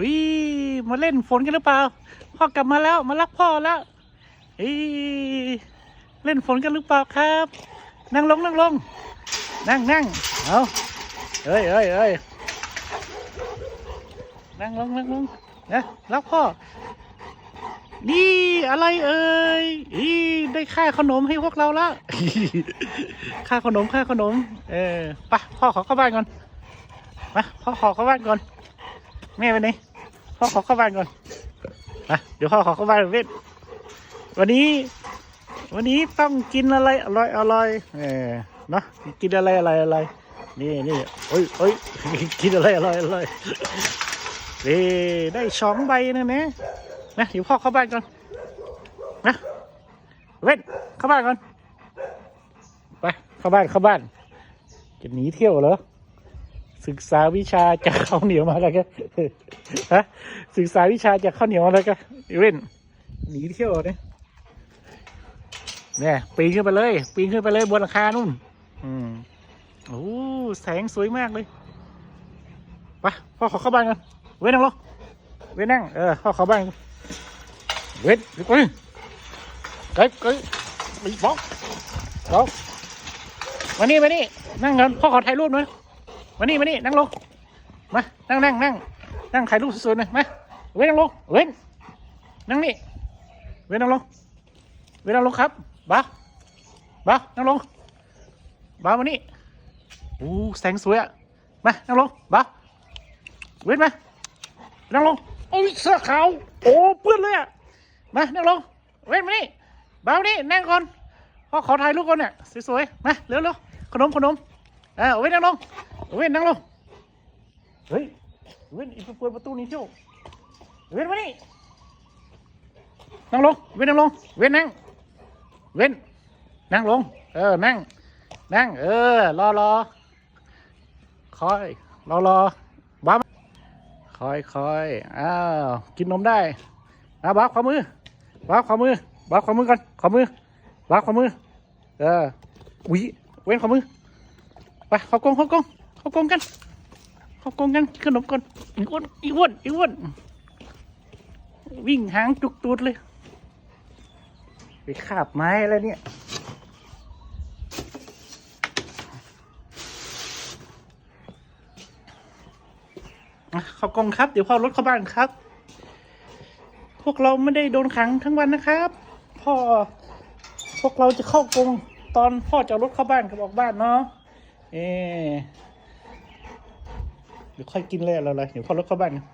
วิมาเล่นฝนกันหรือเปล่า พ่อกลับมาแล้วมารักพ่อแล้วอีเล่นฝนกันหรือเปล่าครับ นั่งลงนั่งลง นั่งนั่งเอาเอ้ยเอ้ยเอ้ยนั่งลงนั่งลงนะรักพ่อ นี่อะไรเอ่ยอีได้ค่าขนมให้พวกเราละค่าขนมค่าขนม เออไปพ่อขอเข้าบ้านก่อนมาพ่อขอเข้าบ้านก่อนแม่ไปไหน พ่อขอเข้าบ้านก่อนมาเดี๋ยวพ่อขอเข้าบ้านเว้นวันนี้ วันนี้ต้องกินอะไรอร่อยอร่อยเออเนาะกินอะไรอะไรอะไร นี่นี่โอ้ยโอ้ยกินอะไรอร่อยอร่อยนี่ได้สองใบนะเนี่ยนะเดี๋ยวพ่อเข้าบ้านก่อนนะเว้นเข้าบ้านก่อนไปเข้าบ้านเข้าบ้านจะหนีเที่ยวเหรอ ศึกษาวิชาจากข้าวเหนียวมาแล้วกันฮะศึกษาวิชาจากข้าวเหนียวมาแล้วกันเว้นหนีเที่ยวเนี่ยเนี่ยปีนขึ้นไปเลย ปีนขึ้นไปเลยบนหลังคานู่น อืมโอ้แสงสวยมากเลยไปพ่อขอเข้าบ้านกันเว้นนั่งลงเว้นนั่งเออพ่อเข้าบ้านเว้นเดี๋ยวก่อนเฮ้ยเฮ้ยไอ้บอกบอกมานี่มานี่นั่งกันพ่อขอถ่ายรูปหน่อย มานี่มานี่นั่งลงมานั่งนั่งนั่งนั่งถ่ายรูปสวยๆหน่อยมาเว้นนั่งลงเว้นนั่งนี่เว้นนั่งลงเว้นนั่งลงครับบ้าบ้านั่งลงบ้ามานี่โอ้แสงสวยอะมานั่งลงบ้าเว้นมานั่งลงโอ้ยเสื้อขาวโอ้เปื้อนเลยอะมานั่งลงเว้นมานี่บ้ามานี่นั่งก่อนพ่อขอถ่ายรูปก่อนเนี่ยสวยๆมาเร็วๆขนมขนมอ่าเว้นนั่งลง เว้นนั่งลงเฮ้ยเว้นอีกเปิดประตูนี้เที่ยวเว้นมานี่นั่งลงเว้นนั่งลงเว้นนั่งเว้นนั่งลง เออ นั่ง นั่ง เออ รอรอคอย รอรอบ้าคอยคอยอ้าว กินนมได้อะบ้าขวามือบ้าขวามือบ้าขวามือก่อนขวามือบ้าขวามือ เออ อุ้ย เว้นขวามือ ไป เข้ากรงเข้ากรง เขากงกัน เขากงกันขนมก่อนอีอ้วนอีอ้วนอีอ้วนวิ่งหางจุกตูดเลยไปคาบไม้อะไรเนี่ยเขากรงครับ เดี๋ยวพ่อรถเข้าบ้านครับ พวกเราไม่ได้โดนขังทั้งวันนะครับ พ่อพวกเราจะเข้ากรงตอนพ่อจะรถเข้าบ้านกับออกบ้านเนาะเออ เดี๋ยวค่อยกินเลยอะไรๆเดี๋ยวพอรถเข้าบ้านกัน